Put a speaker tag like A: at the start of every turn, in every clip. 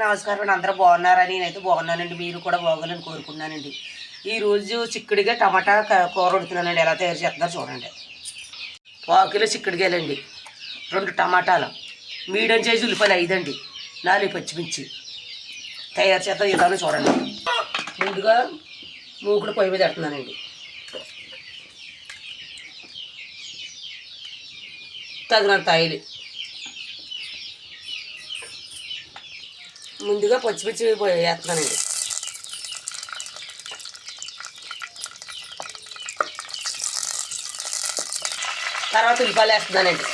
A: నమస్కారం అండి. అందరూ బాగున్నారని నేనైతే బాగున్నానండి. మీరు కూడా బాగోవాలని కోరుకున్నానండి ఈరోజు చిక్కుడిగా టమాటా కూర వండుతున్నానండి. ఎలా తయారు చేస్తున్నారు చూడండి. పావు కిలో చిక్కుడుకాయలండి. రెండు టమాటాలు. మీడియం సైజు ఉల్లిపాయలు ఐదండి. నాలుగు పచ్చిమిర్చి. తయారు చేద్దాం విధానం చూడండి. ముందుగా మూకుడు పొయ్యి మీద పెడుతున్నానండి. తగినంత ఆయిల్. ముందుగా పచ్చిమిర్చి వేస్తున్నానండి. తర్వాత ఉల్లిపాయలు వేస్తున్నానండి.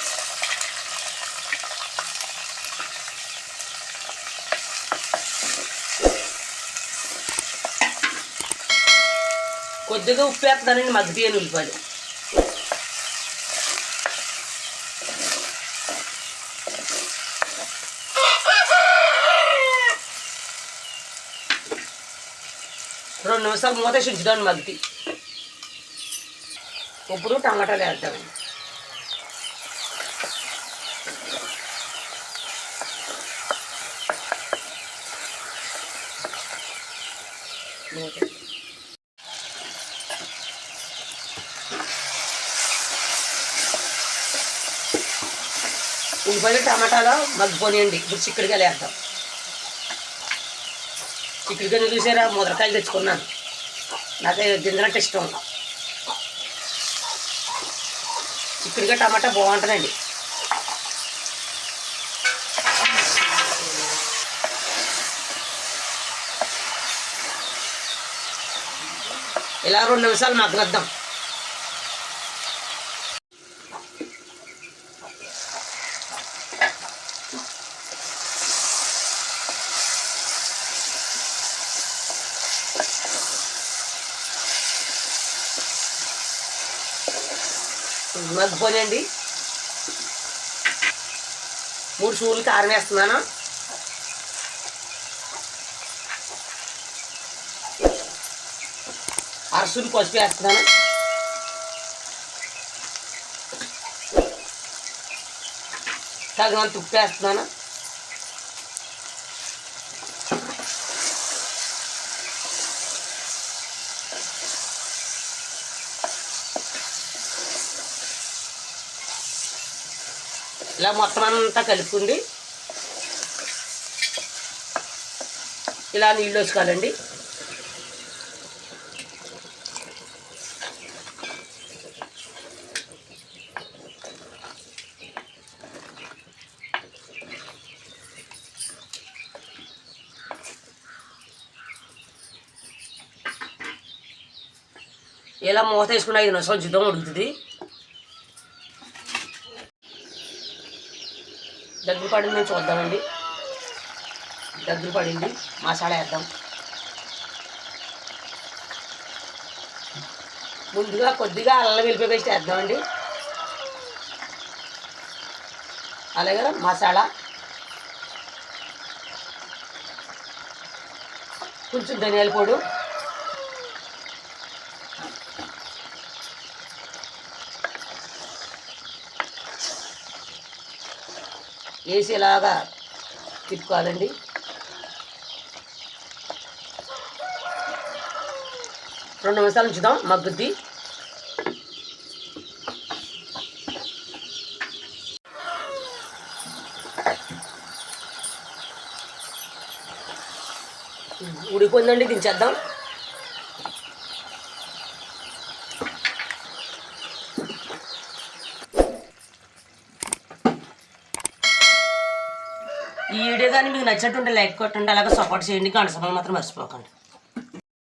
A: కొద్దిగా ఉప్పు వేస్తున్నానండి మగ్గితీయని ఉల్లిపాయలు. రెండు నిమిషాలు మూత ఉంచుదాన్ని మగ్గి. ఇప్పుడు టమాటాలు వేద్దాం. ఉల్లిపాయలు టమాటాలు మగ్గిపోనియండి. ఇప్పుడు చిక్కుడుకాయలు వేద్దాం. చిక్కుడుకాయలు చూసారా? ముదరకాయలు తెచ్చుకున్నాను. నాకు గింజలంటే ఇష్టం చిక్కుడుకాయ టమాటా బాగుంటుందండి. ఇలా రెండు నిమిషాలు మగ్గనిద్దాం మగ్గిపోనండి మూడు స్పూన్లు కారం వేస్తున్నాను. అరసులు పసుపు వేస్తున్నాను. తగినంత ఉప్పు వేస్తున్నాను. ఇలా మొత్తం అంతా కలుపుకుంది. ఇలా నీళ్ళు వేసుకోవాలండి ఇలా మూత వేసుకుని ఐదు నిమిషాలు ఉంచుదాం ఉడుకుతుంది. దగ్గర పడిందని చూద్దామండి. దగ్గర పడింది. మసాలా వేద్దాం. ముందుగా కొద్దిగా అల్లం వెల్లిపాయ పేస్ట్ వేద్దామండి. అలాగే మసాలా. కొంచెం ధనియాల పొడి. వేసేలాగా తిప్పుకోవాలండి. రెండు నిమిషాలు ఉంచుదాం మగ్గుద్ది. ఉడిపోయిందండి దించేద్దాం. ఈ వీడియో కానీ మీకు నచ్చినట్టుంటే లైక్ కొట్టండి అలాగే సపోర్ట్ చేయండి. గంట సమయం మాత్రం మర్చిపోకండి.